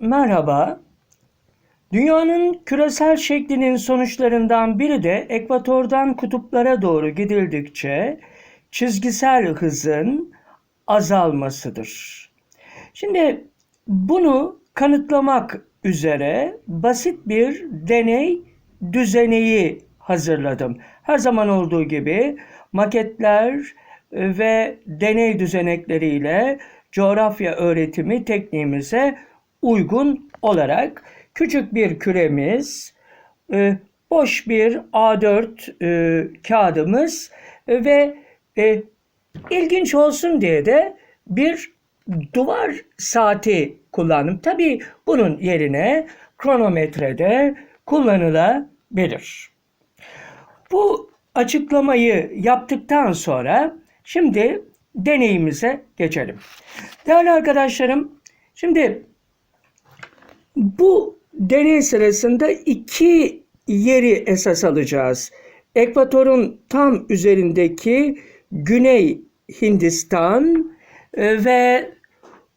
merhaba. Dünyanın küresel şeklinin sonuçlarından biri de ekvatordan kutuplara doğru gidildikçe çizgisel hızın azalmasıdır. Şimdi bunu kanıtlamak üzere basit bir deney düzeneyi hazırladım. Her zaman olduğu gibi maketler ve deney düzenekleriyle coğrafya öğretimi tekniğimize uygun olarak küçük bir küremiz, e, boş bir A4 e, kağıdımız ve e, ilginç olsun diye de bir duvar saati kullandım. Tabii bunun yerine kronometrede kullanılabilir. Bu açıklamayı yaptıktan sonra şimdi deneyimize geçelim. Değerli arkadaşlarım, şimdi bu deney sırasında iki yeri esas alacağız. Ekvatorun tam üzerindeki Güney Hindistan e, ve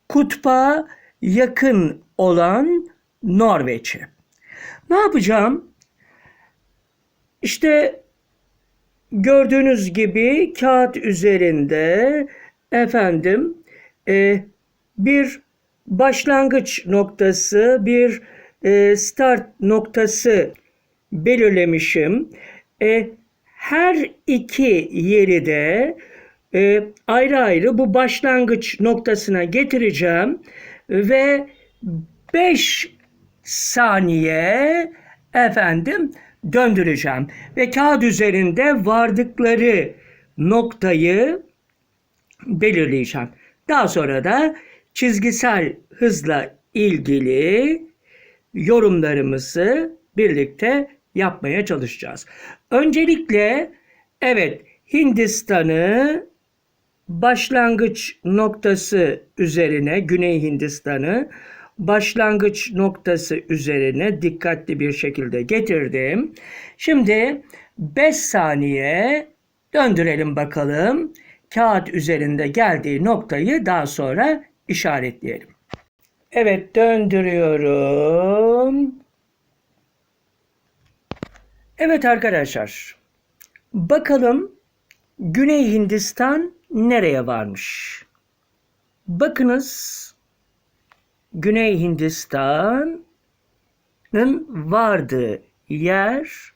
kutba yakın olan Norveç'i. Ne yapacağım? İşte gördüğünüz gibi kağıt üzerinde efendim e, bir başlangıç noktası, bir e, start noktası belirlemişim. E, her iki yeri de e, ayrı ayrı bu başlangıç noktasına getireceğim ve 5 saniye efendim döndüreceğim ve kağıt üzerinde vardıkları noktayı belirleyeceğim. Daha sonra da çizgisel hızla ilgili yorumlarımızı birlikte yapmaya çalışacağız. Öncelikle evet Hindistan'ı başlangıç noktası üzerine Güney Hindistan'ı başlangıç noktası üzerine dikkatli bir şekilde getirdim. Şimdi 5 saniye döndürelim bakalım. Kağıt üzerinde geldiği noktayı daha sonra işaretleyelim. Evet döndürüyorum. Evet arkadaşlar. Bakalım Güney Hindistan nereye varmış? Bakınız Güney Hindistan'ın vardığı yer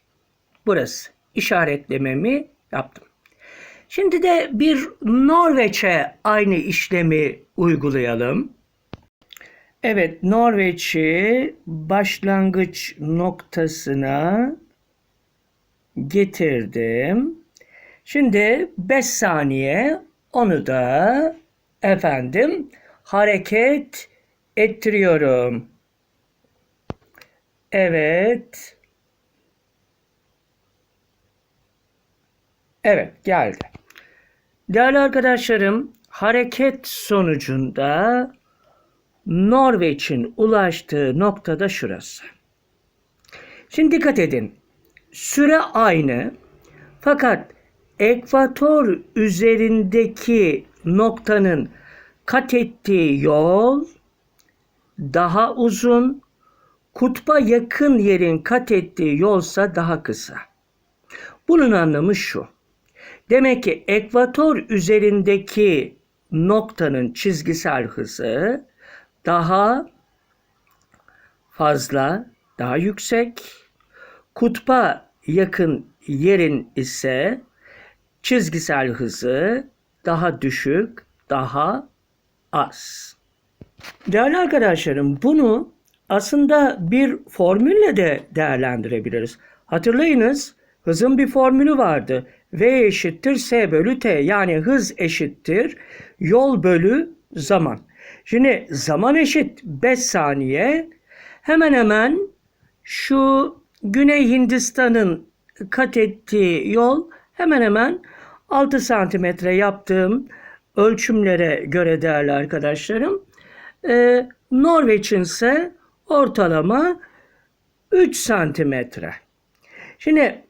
burası. İşaretlememi yaptım. Şimdi de bir Norveç'e aynı işlemi uygulayalım. Evet, Norveç'i başlangıç noktasına getirdim. Şimdi 5 saniye onu da efendim hareket ettiriyorum. Evet. Evet geldi. Değerli arkadaşlarım hareket sonucunda Norveç'in ulaştığı noktada şurası. Şimdi dikkat edin. Süre aynı fakat ekvator üzerindeki noktanın kat ettiği yol daha uzun, kutba yakın yerin kat ettiği yolsa daha kısa. Bunun anlamı şu. Demek ki ekvator üzerindeki noktanın çizgisel hızı daha fazla, daha yüksek. Kutba yakın yerin ise çizgisel hızı daha düşük, daha az. Değerli arkadaşlarım bunu aslında bir formülle de değerlendirebiliriz. Hatırlayınız hızın bir formülü vardı. V eşittir S bölü T yani hız eşittir yol bölü zaman. Şimdi zaman eşit 5 saniye hemen hemen şu Güney Hindistan'ın kat ettiği yol hemen hemen 6 santimetre yaptığım ölçümlere göre değerli arkadaşlarım. Ee, Norveç'in ise ortalama 3 santimetre. Şimdi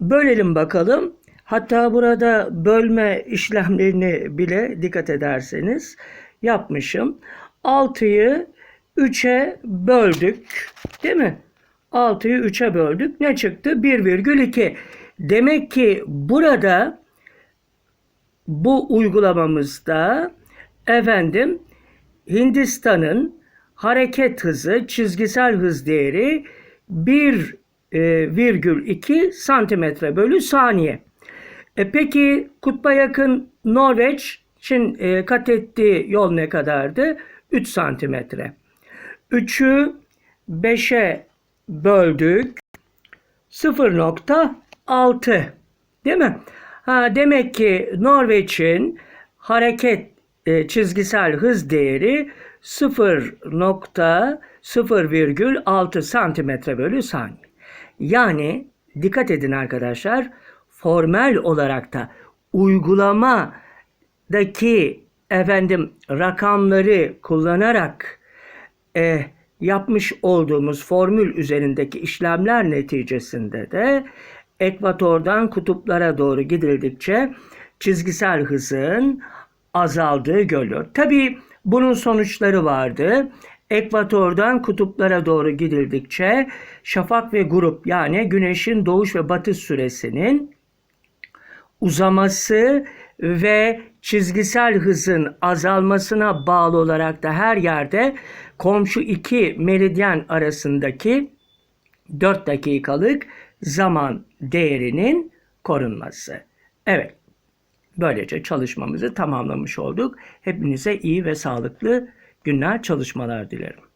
bölelim bakalım. Hatta burada bölme işlemlerini bile dikkat ederseniz yapmışım. 6'yı 3'e böldük. Değil mi? 6'yı 3'e böldük. Ne çıktı? 1,2. Demek ki burada bu uygulamamızda efendim Hindistan'ın hareket hızı, çizgisel hız değeri 1,2 santimetre bölü saniye. E peki kutba yakın Norveç için e, kat ettiği yol ne kadardı? 3 santimetre. 3'ü 5'e böldük. 0.6 değil mi? Ha, demek ki Norveç'in hareket e, çizgisel hız değeri 0.0,6 santimetre bölü saniye. Yani dikkat edin arkadaşlar formel olarak da uygulamadaki efendim rakamları kullanarak e, yapmış olduğumuz formül üzerindeki işlemler neticesinde de ekvatordan kutuplara doğru gidildikçe çizgisel hızın azaldığı görülüyor. Tabii bunun sonuçları vardı. Ekvatordan kutuplara doğru gidildikçe şafak ve grup yani güneşin doğuş ve batış süresinin uzaması ve çizgisel hızın azalmasına bağlı olarak da her yerde komşu iki meridyen arasındaki 4 dakikalık zaman değerinin korunması. Evet. Böylece çalışmamızı tamamlamış olduk. Hepinize iyi ve sağlıklı günler, çalışmalar dilerim.